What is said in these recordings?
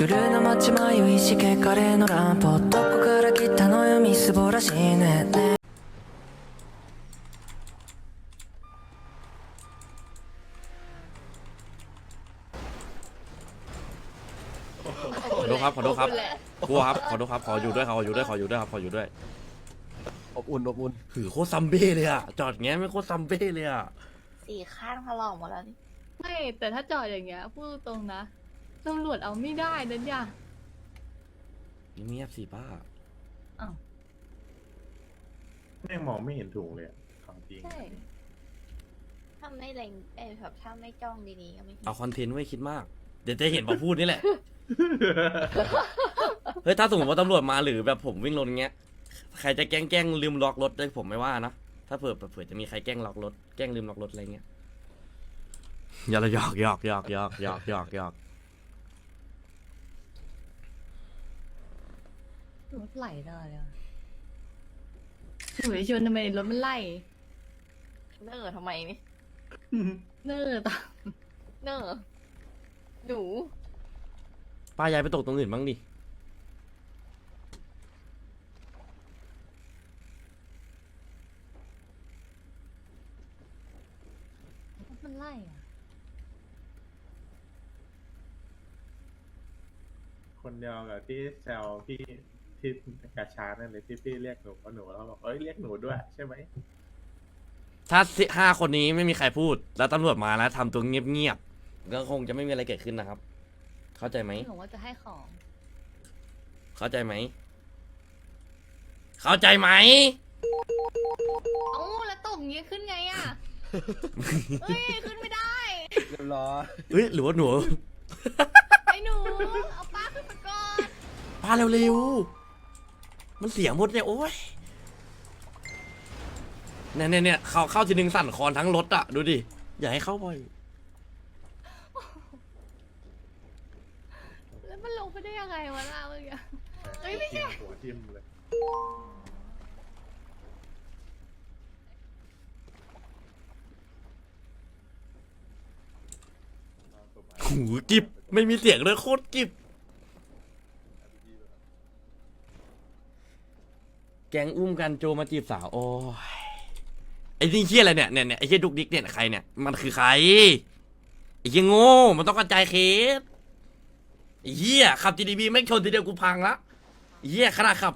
夜の街迷いしけカレーのランプどこから来たのよみすぼらしいねね ขอโทษครับขอโทษครับกลัวครับขอโทษครับขออยู่ด้วยขออยู่ด้วยขออยู่ด้วยครับขออยู่ด้วย อบอุ่นอบอุ่น หือโคตรซัมเบ้เลยอะจอดแง้ไม่โคตรซัมเบ้เลยอะ สี่ข้างถลอกหมดแล้วนี่ ไม่แต่ถ้าจอดอย่างเงี้ยพูดตรงๆนะ ตำรวจเอาไม่ได้นะเนี่ยเงียบสิป้า อ้าวแม่งมองไม่เห็นถุงเลยอะของจริง ใช่ถ้าไม่เล็งเอ้ยแบบถ้าไม่จ้องดีๆก็ไม่เห็นเอาคอนเทนต์ไว้คิดมาก เดี๋ยวจะเห็นมาพูดนี่แหละ เฮ้ยถ้าสมมติว่าตำรวจมาหรือแบบผมวิ่งรถเงี้ย ใครจะแกล้งแกล้งลืมล็อกรถได้ผมไม่ว่านะ ถ้าเผื่อเผื่อจะมีใครแกล้งล็อกรถ แกล้งลืมล็อกรถอะไรเงี้ยอย่าละหยอกหยอกหยอกหยอกหยอกหยอกหยอก รถไหลได้เลยอะหนูจะชวนทำไมรถมันไล่เนอร์ทำไมนี่เนิ่อตาเนอร์หนูป้ายายไปตกตรงอื่นบ้างดิรถมันไล่อะคนเดียวกับที่แซวพี่ ที่กาชานั่นเลยที่พี่เรียกหนูว่าหนูแล้วบอกเอ้ยเรียกหนูด้วยใช่ไหมถ้าสิห้าคนนี้ไม่มีใครพูด แล้วตำรวจมาแล้วทำตัวเงียบๆก็คงจะไม่มีอะไรเกิดขึ้นนะครับ เข้าใจไหมหนูว่าจะให้ของ เข้าใจไหม เข้าใจไหมเอ้าแล้วตบอย่างงี้ขึ้นไงอะเฮ้ย ขึ้นไม่ได้ เรียบร้อยเฮ้ยหรือว่าหนูไอ้หนู เอาป้าขึ้นมาก่อนป้าเร็วๆ มันเสียงหมดเนี่ยโอ้ยเนี่ยเนี่ยเนี่ยเข้าเข้าทีนึงสั่นคอนทั้งรถอะดูดิ อย่าให้เข้าบ่อย แล้วมันลงไปได้ยังไงวะล่ะเมื่อกี้ เอ้ยไม่ใช่ทิ่หัวทิ่มเลยหูกิบไม่มีเสียงเลยโคตรกิบ แกงอุ้มกันโจมาจีบสาว โอ้ยไอ้นี่เชี่ยอะไรเนี่ยเนี่ยเนี่ยไอ้เชี่ยดุกดิกเนี่ยใครเนี่ยมันคือใครไอ้เชี่ยโง่มันต้องกระจายเคสไอ้เหี้ยขับจีดีบีไม่งชนทีเดียวกูพังละไอ้เหี้ยขนาดขับ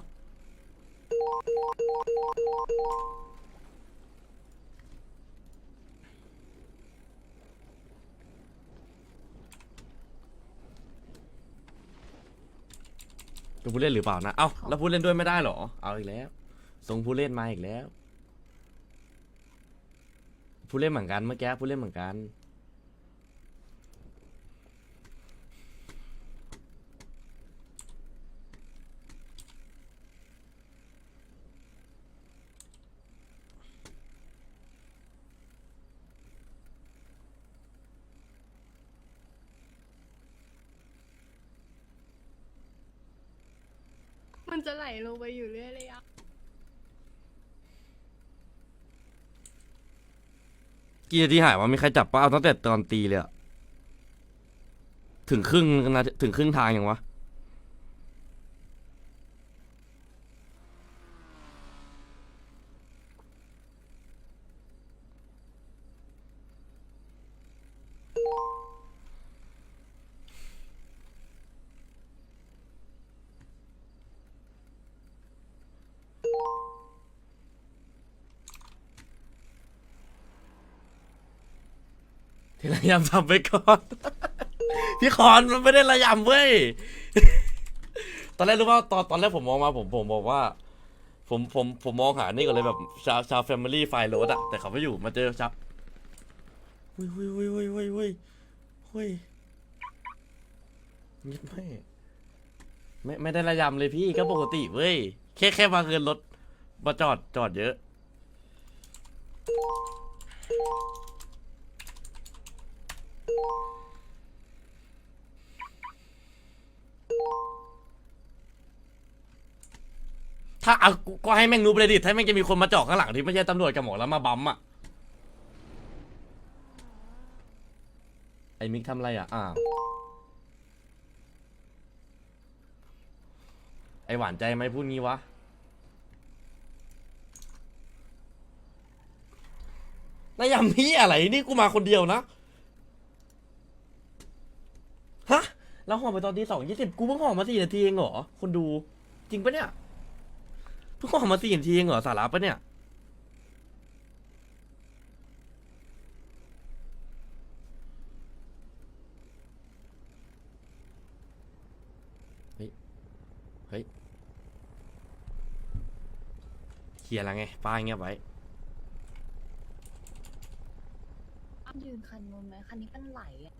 ตัวผู้เล่นหรือเปล่านะ เอ้าแล้วผู้เล่นด้วยไม่ได้เหรอ เอาอีกแล้วส่งผู้เล่นมาอีกแล้ว ผู้เล่นเหมือนกันเมื่อกี้ผู้เล่นเหมือนกัน จะไหลลงไปอยู่เรื่อยเลยอะกี่นาทีหายว่ามีใครจับป้าเอาตั้งแต่ตอนตีเลยอะถึงครึ่งนาทีถึงครึ่งทางยังวะ ที่ระยำทำไปก่อน พี่คอนมันไม่ได้ระยำเว้ย ตอนแรกรู้ว่าตอนตอนแรกผมมองมาผมผมบอกว่า ผมผมผมมองหานี่ก่อนเลยแบบชาวชาวแฟมิลี่ไฟโรดอะแต่เขาไม่อยู่มาเจอชาวเฮ้ยเฮ้ยเฮ้ยเฮ้ยเฮ้ยเฮ้ยเฮ้ยเงียบไม่ไม่ไม่ได้ระยำเลยพี่ก็ปกติเว้ยแค่แค่มาเกินรถมาจอดจอดเยอะ ถ้าเอากูก็ให้แม่งรู้ไปเลยดิถ้าแม่งจะมีคนมาเจาะข้างหลังที่ไม่ใช่ตำรวจกับหมอแล้วมาบัมอะ ไอ้มิกทำอะไรอะ อ้าว ไอหวานใจไหมพูดงี้วะ นายยำพี่อะไรนี่กูมาคนเดียวนะ ฮะแล้วห่อไปตอนที่สองยี่สิบกูเพิ่งห่อมาสี่นาทีเองเหรอ คนดู จริงปะเนี่ย เพิ่งห่อมาสี่นาทีเองเหรอ สาระปะเนี่ย เฮ้ย เฮ้ยเคลียร์แล้วไง ป้ายเงียบไว้ ยืนคันนู้นไหมคันนี้เป็นไหลอะ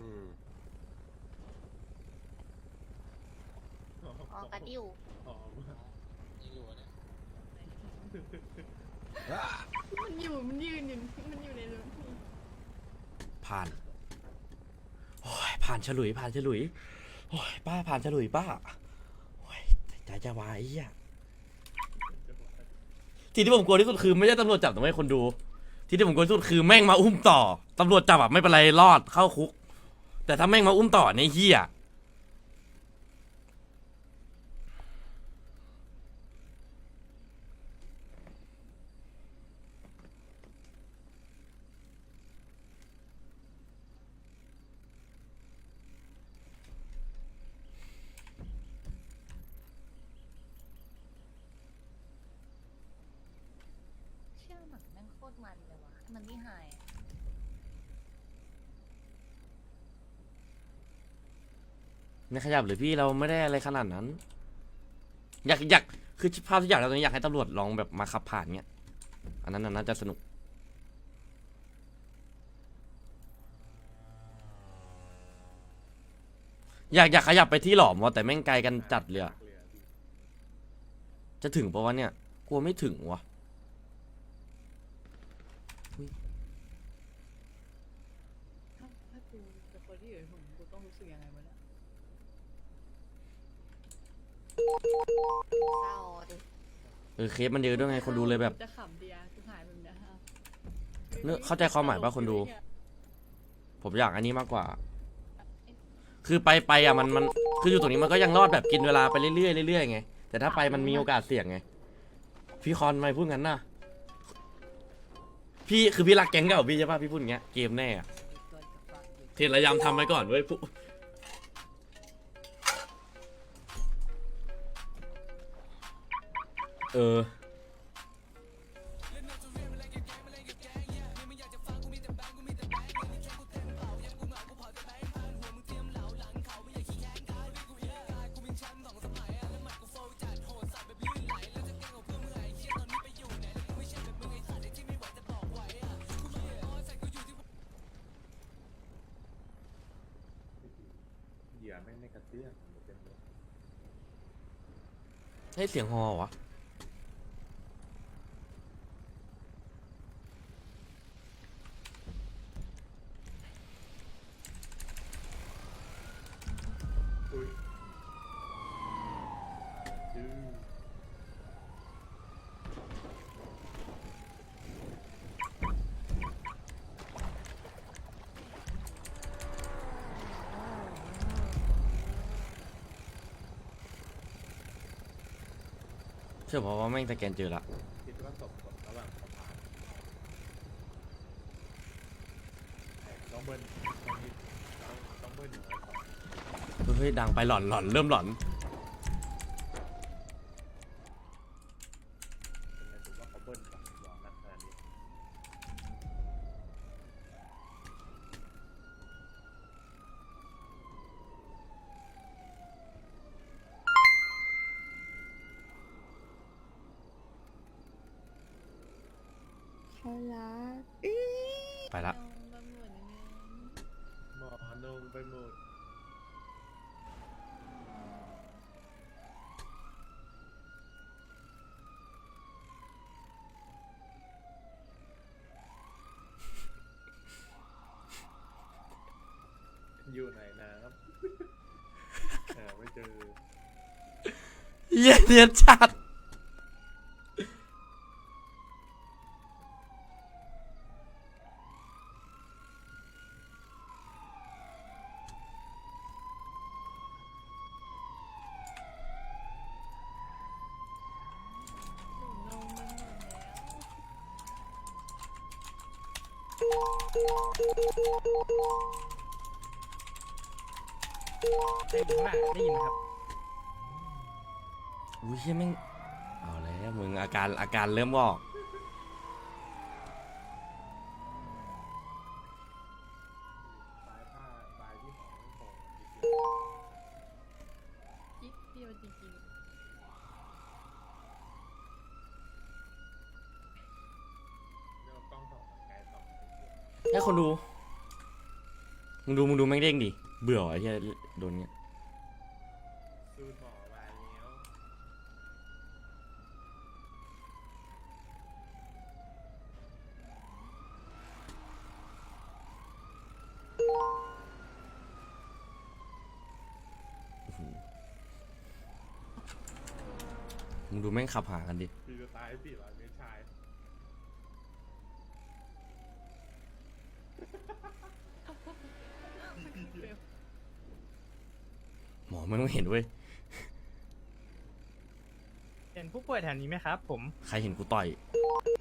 อืม อ๋อกระดิ่วหอมมันอยู่มันยืนอยู่มันอยู่ในรถผ่านโอ้ยผ่านฉลุยผ่านฉลุยโอ้ยป้าผ่านฉลุยป้าโอ้ยใจจะวายอะที่ที่ผมกลัวที่สุดคือไม่ใช่ตำรวจจับแต่ไม่คนดู ที่ที่ผมกลัวที่สุดคือแม่งมาอุ้มต่อตำรวจจับอะไม่เป็นไรรอดเข้าคุก แต่ถ้าแม่งมาอุ้มต่อในยเฮียเชื่อหนังแม่งโค ตรมันเลยวะมันนี่หายไม่ขยับหรือพี่เราไม่ได้อะไรขนาดนั้น อยากอยากคือภาพที่อยากเราตรงนี้อยากให้ตำรวจลองแบบมาขับผ่านเงี้ย อันนั้นน่ะน่าจะสนุก อยากอยากขยับไปที่หลอมวะแต่แม่งไกลกันจัดเลยอะจะถึงปะวะเนี่ย กลัวไม่ถึงวะ ถ้าถ้ากูเป็นคนที่อยู่ในผมกูต้อง รู้สึกยังไงวะเนี่ยเศร้าดิเออเคสมันเยอะด้วยไงคนดูเลยแบบกูจะขำเดียกูหายแบบเนี้ยฮะเนอะเข้าใจความหมายปะคนดู ผมอยากอันนี้มากกว่า คือไปไปอะมันมันคืออยู่ตรงนี้มันก็ยังรอดแบบกินเวลาไปเรื่อยๆเรื่อยๆไงแต่ถ้าไปมันมีโอกาสเสี่ยงไงพี่คอนไม่พูดงั้นน่ะพี่คือพี่รักแก๊งเก่าพี่ใช่ปะพี่พูดอย่างเงี้ยเกมแน่อะเทรนระยำทำไปก่อนเว้ยผู้ เออ เหยื่อแม่งไม่กระเตื้องมันเป็นรถให้เสียงฮอวะ ชื่อผมว่าแม่งสแกนเจอละคิดว่าตกระหว่างสะพานแต่ต้องเบิ้ลต้องต้องเบิ้ลอยู่แล้วก่อนเฮ้ยดังไปหลอนหลอนเริ่มหลอนไงถือว่าเขาเบิ้ลก่อนร้อนนักขนาดนี้ เขารัก ไปละ ตำรวจยังไง หมอนงไปหมด อยู่ไหนนะครับหาไม่เจอ เหี้ยเนียนจัด ได้ยินไหมได้ยินไหมครับ อุ้ยเฮียแม่งเอาแล้วมึงอาการอาการเริ่มออกปลายผ้าปลายที่หอมโผล่อีกเดียวจิ๊บเดียวจริงเรื่องกล้องส่องไกลส่องให้คนดู มึงดูมึงดูแม่งเด้งดิ เบื่อว่ะไอ้เฮียโดนเงี้ย ซูนหมอมาแล้ว มึงดูแม่งขับหากันดิปีจะตายสี่ร้อยเมตรชาย หมอไม่ต้องเห็นเว้ย เห็นผู้ป่วยแถวนี้ไหมครับ ผมใครเห็นกูต่อย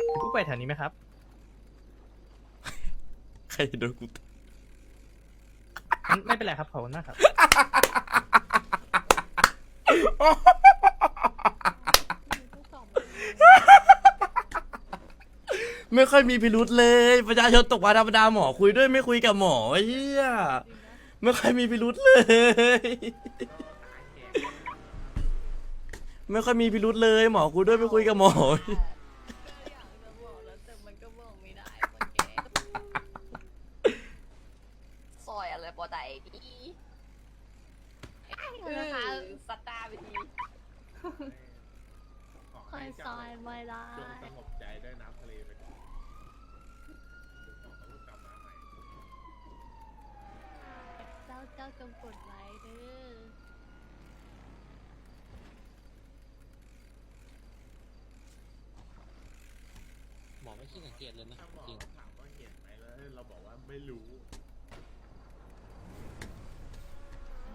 เห็นผู้ป่วยแถวนี้ไหมครับ ใครเห็นโดนกูต่อยงั้นไม่เป็นไรครับขอบคุณมากครับ ไม่ค่อยมีพิรุษเลย ประชาชนตกมาธรรมดาหมอคุยด้วยไม่คุยกับหมอไอ้เฮียไม่ค่อยมีพิรุษเลย ไม่ค่อยมีพิรุษเลย หมอคุยด้วยไม่คุยกับหมอๆก็อยากจะบอกแล้วแต่มันก็บอกไม่ได้มันแกซอยอะไรปอไตดีนะคะสตาร์ไปทีขอค่อให้ยเจ้าซอยไม่ได้ จงสงบใจด้วยน้ำทะเลไปก่อนเดี๋ยวต้องกลับมาใหม่ เจ้าเจ้าจงกดไลค์เด้อหมอไม่ขี้สังเกตเลยนะถ้าหมอจริงถามว่าเห็นไหมแล้วเราบอกว่าไม่รู้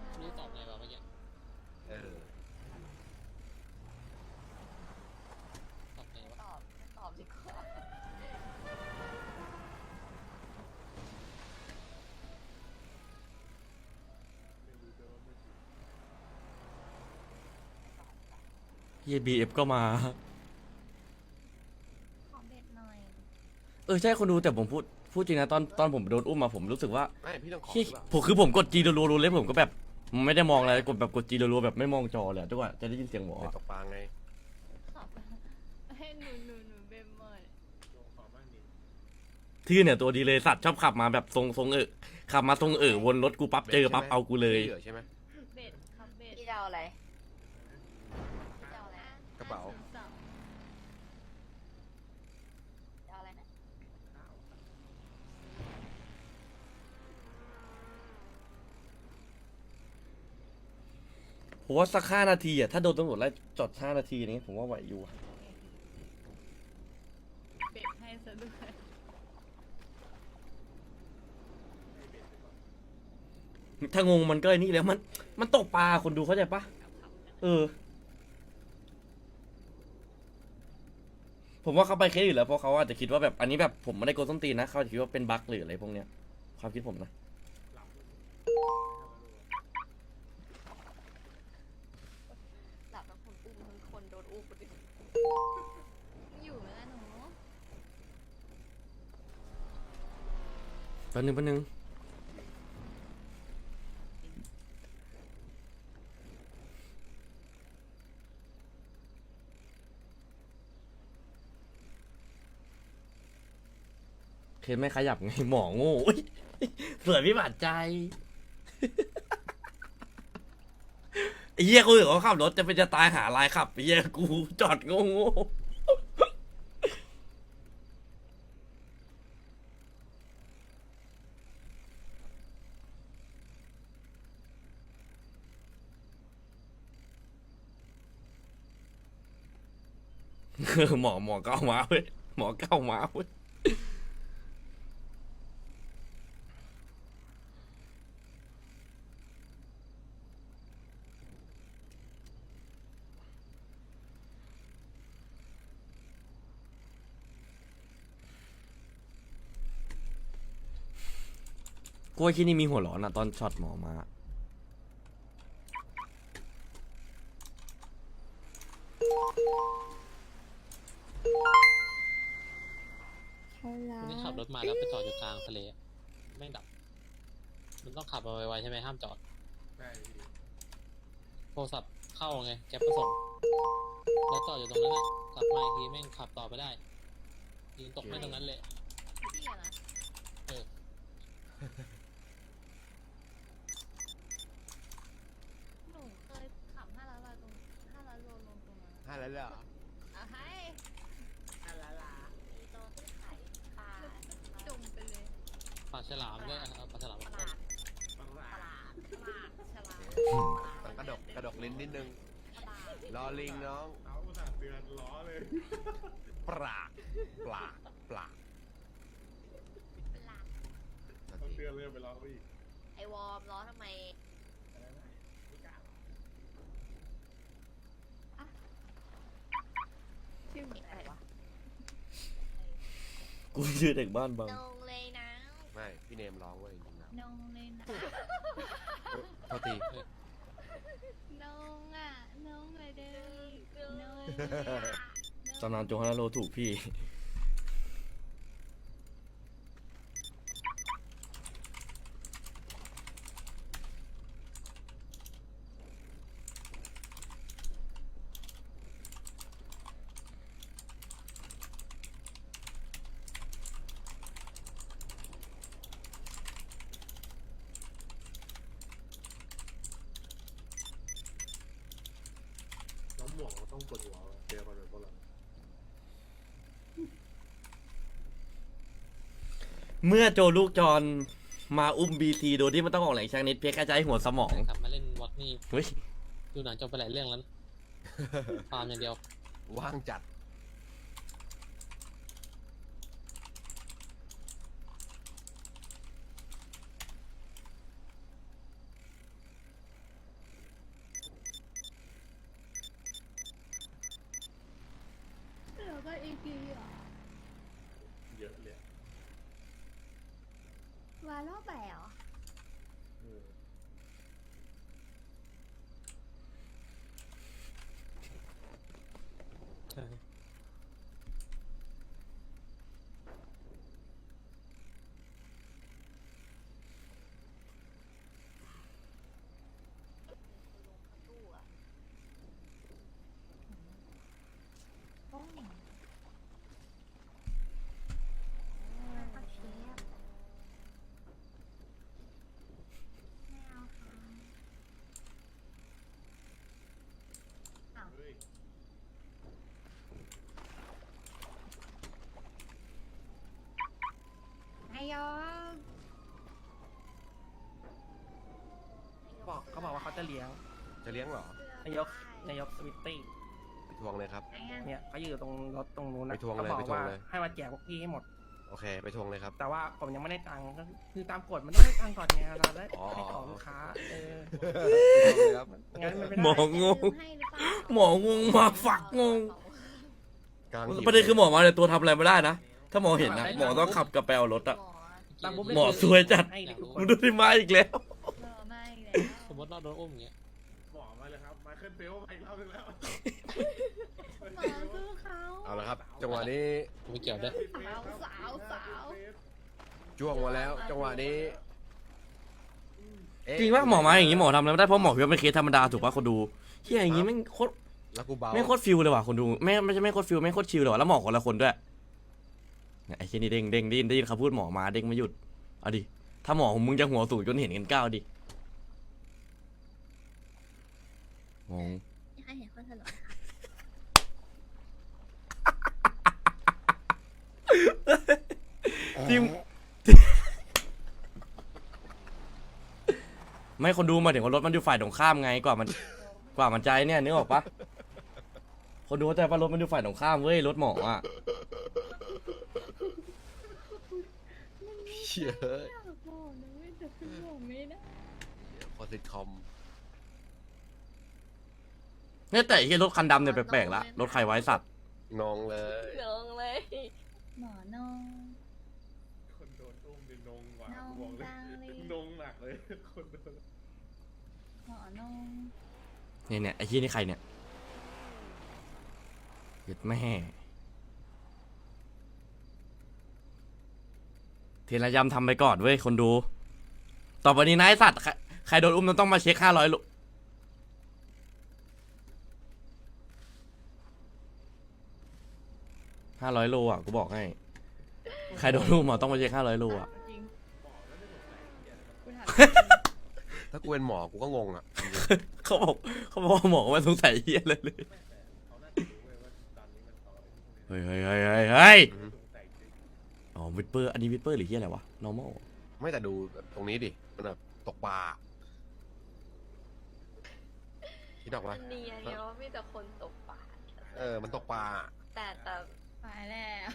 ไม่รู้ตอบไงวะเมื่อกี้เออ ตอบไงวะ ตอบตอบดีกว่า ไม่รู้ด้วยว่าไม่รู้ เฮียบีเอฟก็มา ขอเบ็ดหน่อยเออใช่คนดูแต่ผมพูดพูดจริงนะตอนตอนผมโดนอุ้มมาผมรู้สึกว่าไม่พี่ต้องขอเฮ้ยหรือเปล่าผมคือผมกดจีรัวๆเลยผมก็แบบไม่ได้มองอะไรกดแบบกดจีรัวๆแบบไม่มองจอเลยอะจังหวะจะได้ยินเสียงหมอไม่อะตกปลาไงขอบให้หนูหนูหนูเบมหมดลงขอบ้างดิที่เนี่ยตัวดีเลยสัตว์ชอบขับมาแบบทรงทรงเออขับมาทรงเออวนรถกูปั๊บเจอปั๊บเอากูเลยเหลือใช่ไหมเบ็ดครับเบ็ดพี่จะเอาอะไรพี่จะเอาอะไร กระเป๋า สาม จะเอาอะไรนะ ผมว่าสักห้านาทีอะถ้าโดนตำรวจไล่จอดห้านาทีนี้ผมว่าไหวอยู่อะเบ็ดให้ซะด้วยถ้างงมันก็ไอ้นี่แล้วมัน มันตกปลาคนดูเข้าใจปะเออ ผมว่าเขาไปเคสอยู่แล้วเพราะเขาอาจจะคิดว่าแบบอันนี้แบบผมไม่ได้โกนส้นตีนนะเขาอาจจะคิดว่าเป็นบั๊กหรืออะไรพวกเนี้ยความคิดผมนะ ป๊บนึงแป๊บนึงเคไม่ขยับไงหมอโง่อุ๊ยสวยพี่บาดใจไอ้เหี้ยกูถือว่าขับรถจะเป็นจะตายหาลายขับไอ้เหี้ยกูจอดโง่โอหมอหมอเก้ามาเว้ยหมอเก้ามาเว้ยกล้วยที่นี่มีหัวร้อนอะตอนช็อตหมอมา นี่ขับรถมาแล้วไปจอดอยู่กลางทะเลอะแม่งดับ มันต้องขับมาไวๆใช่ไหมห้ามจอด ใช่พี่โทรศัพท์เข้าไงแก๊ปประสงค์แล้วจอดอยู่ตรงนั้นแหละกลับมาอีกทีแม่งขับต่อไปได้ยิงตกแม่งตรงนั้นเลย พี่อะนะเออ หนูเคยขับห้าร้อยโลตรงห้าร้อยโลลงตรงนั้น ห้าแล้วเหรอ กกระดกลิ้นนิดนึงปลารอลิงน้อง เอาอุตส่าห์เตือนล้อเลย ปลากปลากปลากปลาต้องเตือนเลยไปล้อเขาอีกไอวอร์มล้อทำไมชื่อเด็กอะไรวะกูชื่อเด็กบ้านบางนงเลยนะไม่ พี่เนมร้องเว้ยจริงๆนะนงเลยนะโทษที นงอะนงเลยเด้อนง ตำนานโจฮันนาโรถูกพี่ น้องหมวกต้องกดหัวเจอคนแบบพวกเรา เมื่อโจลูกจรมาอุ้มบีทีโดยที่มันต้องออกแหล่งชักนิดเพียงแค่ใช้หัวสมองขับมาเล่นวอตนี่เฮ้ยดูหนังจบไปหลายเรื่องแล้วนะฟาร์มอย่างเดียวว่างจัด แล้วก็อีกีอะ เยอะเลย วา รอบแบเหรอ เออ ตู้อะผักเชฟไม่เอาค่ะอ้าว เฮ้ย นายก บอกเขาบอกว่าเขา จะเลี้ยงจะเลี้ยงเหรอ นายกนายกสวิตตี้ไปทวงเลยครับไหนอะเนี่ยเขาอยู่ตรงรถตรงนู้นนะไปทวงเลยขาบอไปกทวงว่าเลย ให้มาแจกพวกพี่ให้หมด โอเค ไปทวงเลยครับ แต่ว่าผมยังไม่ได้ตังค์ก็คือตามกฎมันต้องได้ตังค์ก่อนไงเราได้อ๋อ ให้ของลูกค้าเออไปทวงเลยครับ งั้นมันไม่หมได้องงให้หรือเปล่าหมองงมาฝักงง กลางหิวประเด็นคือหมอมาแต่ตัวทำอะไรไม่ได้นะ ถ้าหมอเห็นนะหมอต้องขับกลับไปเอารถอะหมอตามปุ๊บหมอสวยจัด ให้ทุกคมึนงดูที่มาอีกแล้ว รอไม่แล้วส มมติเราโดนอุ้มอย่างเงี้ยหมอมาเลยครับมาขึ้นเฟลมาอีกรอบนึงแล้วหมอสู้เขา เอาละครับ จังหวะนี้กูไม่เกี่ยวด้วยสาวสาวสาว จ้วงมาแล้ว จังหวะนี้เอ๊ะจริงว่าหมอมาอย่างนี้หมอทำอะไรไม่ได้เพราะหมอคิดว่าเป็นเคสธรรมดาถูกป่ะคนดูเฮียอย่างนี้ไม่งโคตรแล้วกูเบาไม่งโคตรฟิลเลยว่ะคนดูไม่ไม่ใช่ไม่โคตรฟิลไม่งโคตรชิลเลยว่ะแล้วหมอคนละคนด้วยเนี่ยไอ้เช่นนี้เด้งเด้งได้ยินได้ยินเขาพูดหมอมาเด้งไม่หยุดเอาดิถ้าหมอของมึงจะหัวสูงจนเห็นกันก้าวดิ งงอยากให้เห็นคนถลกที่ไม่คนดูหมายถึงว่ารถมันอยู่ฝ่ายตรงข้ามไงกว่ามัน กว่ามันใจเนี่ยนึกออกปะคนดูเข้าใจปะรถมันอยู่ฝ่ายตรงข้ามเว้ยรถหมออะเชี่ยเฮ้ยอยากบอกนะเว้ยแต่คือบอกไม่ได้ พอซิทคอม เนี่ยแต่ไอ้เหี้ยรถคันดำเนี่ยแปลกๆละรถใครไว้สัตว์นองเลยลงเลยหมอนง คนโดนอุ้มดินงว่ะนงบอกเลยจังเลย นงเลย คนดูหมอนงเนี่ยเนี่ยไอ้ที่นี่ใครเนี่ยหยุดแม่เทระยำทำไปก่อนเว้ยคนดู ต่อไปนี้นายสัตว์ใครใครโดนอุ้มต้องมาเช็คห้าร้อย ห้าร้อยโลอะกูบอกให้ ใครโดนอุ้มอะต้องมาเช็คห้าร้อยโลอะ จริงกูถามถ้ากูเป็นหมอกูก็งงอะเขาบอกเขาบอกว่าหมอว่าสงสัยเฮียอะไรเลยเขาน่าจะรู้เว้ยว่าตอนนี้มันเขาเฮ้ยเฮ้ยเฮ้ยเฮ้ยเฮ้ยอืมสงสัยจริงอ๋อวิดเปอร์อันนี้วิดเปอร์หรือเฮียอะไรวะ normal ไม่แต่ดูแบบตรงนี้ดิมันแบบตกปลาคิดออกมัปะนเนียนเนี่ยว่ามีแต่คนตกปลาเออมันตกปลาแต่แต่ ตายแล้ว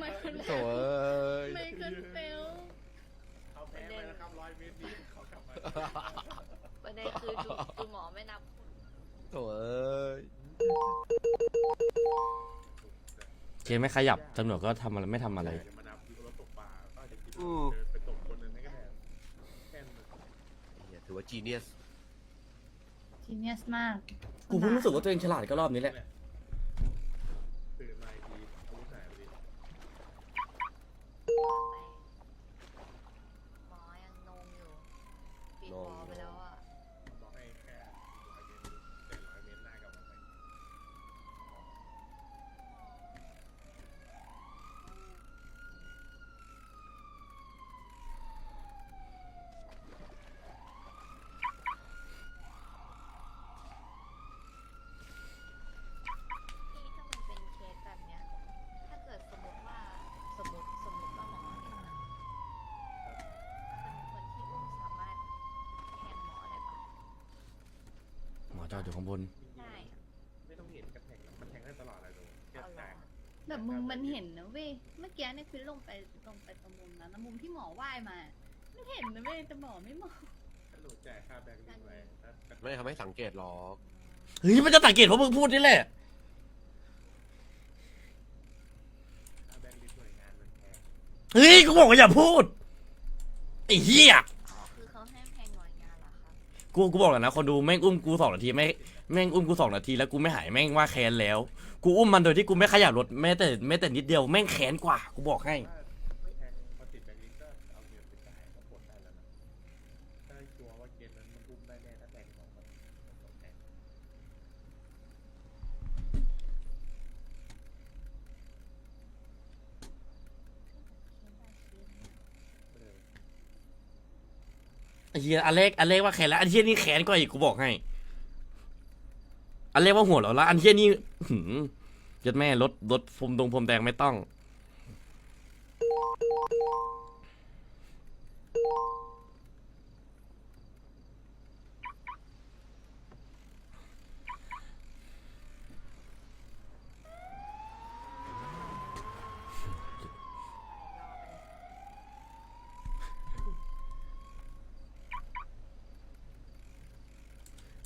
ไม่ขึ้นโถ่เอ้ยไม่ขึ้นเฟลเขาแพ้ไปนะครับร้อยเมตรนี้เขากลับมาประเด็นคือดูดูหมอไม่นับโถ่เอ้ยเคไม่ขยับตำรวจก็ทำอะไรไม่ทำอะไร จะมานับรถตกปลาก็อาจจะคิดอืว่ามเดินไปตกคนหนึ่งนั่นก็ได้แค่นั้นเนี่ยถือว่าจีเนียส จีเนียสมากกูเพิ่งรู้สึกว่าตัวเองฉลาดก็รอบนี้แหละ ตื่นมาอีกทีอาวุธหายไปดิ หมอยังนงอยู่ปิดหมอไปแล้วอะ บอกให้แค่ร้อยเมตรแต่ร้อยเมตรหน้ากลับมาใหม่ พี่ถ้ามันเป็นเคสแบบเนี้ย ถ้าเกิดสมมติว่าสมมติสมมติว่าหมอเห็นอะคนคนที่อุ้มสามารถแทงหมอได้ปะ หมอ จอดอยู่ข้างบนได้อะไม่ต้องเห็นกระแทงหรอกมันแทงได้ตลอดเลยดูแค่เอาเหรแตอกแบบมุมมันเห็นนะเว้ยเมื่อกี้เนี่ยคือลงไปลงไปตรงมุมนั้นนะมุมที่หมอว่ายมาไม่เห็นนะเว้ยแต่หมอไม่มองถ้าหนูจ่ายค่าแบงค์ลิงไว้ถ้าไม่ได้ทำให้สังเกตหรอกเฮ้ยมันจะสังเกตเพราะมึงพูดนี่แหละ ค่าแบงค์ลิงหน่วยงานมันแพง เฮ้ยกูบอกว่าอย่าพูดไอ้เหี้ย กูกูบอกแล้วนะคนดูแม่งอุ้มกูสองนาทีไม่แม่งอุ้มกูสองนาทีแล้วกูไม่หายแม่งว่าแค้นแล้ว กูอุ้มมันโดยที่กูไม่ขยับรถแม้แต่แม้แต่นิดเดียวแม่งแค้นกว่ากูบอกให้ ถ้าแทงพอติดแบงค์ลิงก็เอาเงินไปจ่ายก็ปลดได้แล้วนะถ้าชัวร์ว่าเกมนั้นมันอุ้มได้แน่ถ้าแทงสองคนสองแทง ไอ้ เหี้ยอันแรกอันแรกว่าแขนแล้วอันเหี้ยนี่แขนก็อีกกูบอกให้ อันแรกว่าหัวเราะแล้วอันเหี้ยนี่หืมยัดแม่รถรถพรมดงพรมแดงไม่ต้อง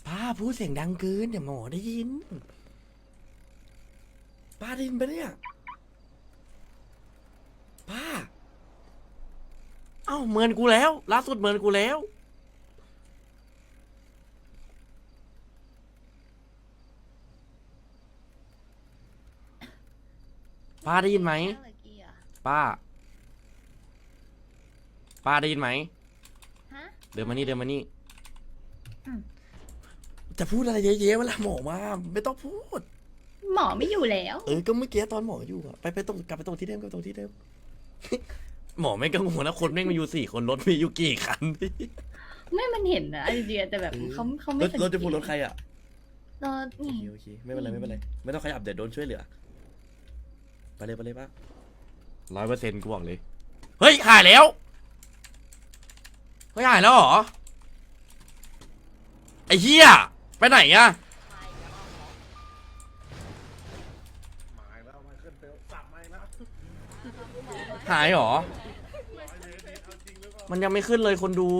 ป้า พูดเสียงดังเกินเดี๋ยวหมอได้ยิน ป้าได้ยินปะเนี่ย ป้า เอ้าเหมือนกูแล้วล่าสุดเหมือนกูแล้ว ป้าได้ยินไหมแค่เลยกี้อะป้า ป้าได้ยินไหม ฮะ เดินมานี่เดินมานี่ อืม จะพูดอะไรเยอะๆเวลาหมอมาไม่ต้องพูด หมอไม่อยู่แล้ว เออ ก็เมื่อกี้ตอนหมออยู่อะไปไปตรงกลับไปตรงที่เดิมกลับไปตรงที่เดิม หมอไม่กังวลนะคนแม่งมาอยู่สี่คนรถมีอยู่กี่คันไม่มันเห็นนะไอเดียแต่แบบเขาเขารไม่ถสังเกตรถจะพูดรถใครอะรถโอนี่เคโอเคไม่เป็นไรไม่เป็นไรไม่ต้องขยับเดี๋ยวโดนช่วยเหลือ ไปเลยไปเลยป้าร้อยเปอร์เซ็นต์กูบอกเลย เฮ้ย หายแล้ว เฮ้ย หายแล้วเหรอ ไอ้เหี้ย ไปไหนอะหมายแล้วมาขึ้นเตลสับไม้แล้วหายเหรอร้อยเมตรนี่เอาจริงหรือเปล่ามันยังไม่ขึ้นเลยคนดู